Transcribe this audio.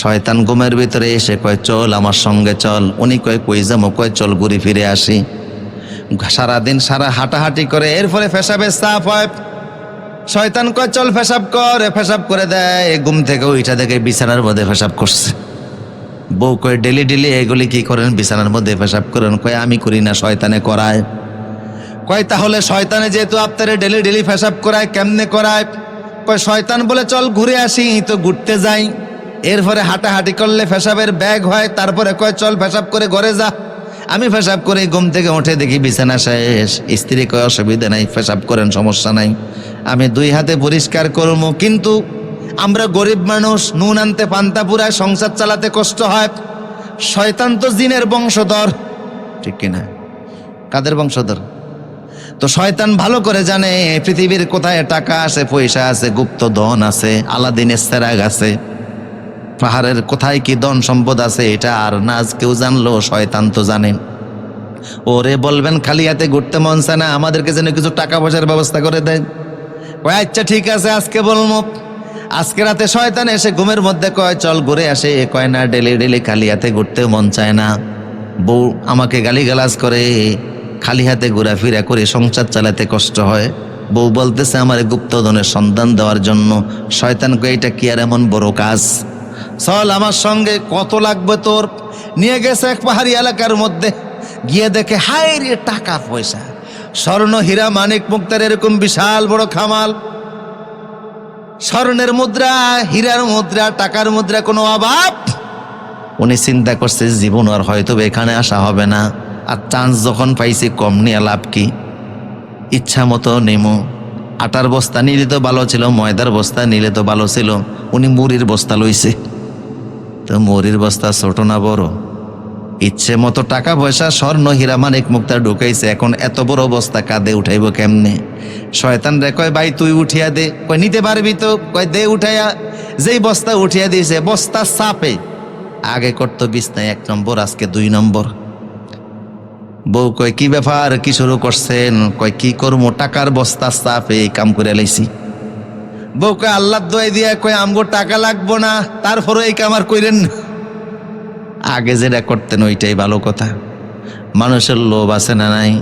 শয়তান ঘুমের ভিতরে এসে কয়, চল আমার সঙ্গে চল। উনি কয়, কই যাব কয়, চল ঘুরে ফিরে আসি। সারাদিন সারা হাঁটাহাঁটি করে এর ফলে ফেসাবে সাফ হয়। শয়তান কয়, চল ফেসাব কর। ফেসাব করে দেয়, ঘুম থেকে ওইটা দেখে বিছানার মধ্যে ফেসাব করছে। বউ কয়, ডেলি ডেলি এগুলি কি করেন? বিছানার মধ্যে পেশাব করেন। কয়, আমি করি না, শয়তানে করায়। কয়, তাহলে শয়তানে যেহেতু আপনারে ডেলি ডেলি পেশাব করায়, কেমনে করায়? কয়, শয়তান বলে চল ঘুরে আসি, তো ঘুরতে যাই। এরপরে হাঁটাহাঁটি করলে পেশাবের ব্যাগ হয়, তারপরে কয়, চল পেশাব করে ঘরে যা। আমি পেশাব করে ঘুম থেকে উঠে দেখি বিছানা শেষ। স্ত্রী কয়, অসুবিধা নাই পেশাব করেন, সমস্যা নাই। আমি দুই হাতে পরিষ্কার করব, কিন্তু আমরা গরিব মানুষ, নুন আনতে পান্তা পুরায় সংসার চালাতে কষ্ট হয়। শয়তান তো জিনের বংশধর। ঠিক কিনা? কাদের বংশধর? তো শয়তান ভালো করে জানে, পৃথিবীর কোথায় টাকা আছে, পয়সা আছে, গুপ্ত ধন আছে, আলাদিনের সেরাগ আছে। পাহাড়ের কোথায় কি ধন সম্পদ আছে এটা আর না আজ কেউ জানলো, শয়তান তো জানে। ওরে বলবেন, খালি হাতে ঘুরতে মন চায় না, আমাদেরকে যেন কিছু টাকা পয়সার ব্যবস্থা করে দেয়। কয় আচ্ছা ঠিক আছে, আজকে বলব আজকে রাতে শয়তান এসে ঘুমের মধ্যে কয়, চল ঘুরে আসে। এ কয়, না, ডেলি ডেলি খালি হাতে ঘুরতে মন চায় না। বউ আমাকে গালিগালাজ করে, খালি হাতে ঘোরাফেরা করে সংসার চালাতে কষ্ট হয়। বউ বলতেছে, আমার গুপ্তধনের সন্ধান দেওয়ার জন্য। শয়তান কয় এটা কি আর এমন বড় কাজ? চল আমার সঙ্গে, কত লাগবে তোর? নিয়ে গেছে এক পাহাড়ি এলাকার মধ্যে। গিয়ে দেখে হাই রে, টাকা পয়সা। স্বর্ণ, হীরা, মানিক, মুক্তার এরকম বিশাল বড় খামাল। স্বর্ণের মুদ্রা, হীরার মুদ্রা, টাকার মুদ্রা, কোনো অভাব? উনি চিন্তা করছে, জীবন আর হয়তো এখানে আসা হবে না। আর চান্স যখন পাইছি, কম নিয়ে লাভ কি? ইচ্ছা মতো নেমো। আটার বস্তা নিলে তো ভালো ছিল, ময়দার বস্তা নিলে তো ভালো ছিল। উনি মুড়ির বস্তা লইছে। তো মুড়ির বস্তা ছোট না বড়? ইচ্ছে মতো টাকা পয়সা স্বর্ণ হীরা মানিক মুক্তা ঢুকাইছে। এখন এত বড় বস্তা কাঁদে উঠাইব কেমনে? শয়তান রে কয়, ভাই, তুই উঠিয়া দে। কয়, নিতে পারবি তো? কয়, দে, উঠাইয়া। যেই বস্তা উঠিয়া দিয়েছে, বস্তা চাপে আগে করতো বিছনায় এক নম্বর, আজকে দুই নম্বর। বউ কয়, কি ব্যাপার? কি শুরু করছেন? কয়, কি করব টাকার বস্তা সাফ, এই কাম করে লাইছি। বউ কয় আল্লাহ দোয়াই দিয়া কয়, আমগো টাকা লাগবো না তারপরে এই কাম আর কইরেন আগে যেটা করতেন, ওইটাই ভালো কথা। মানুষের লোভ আছে না নাই?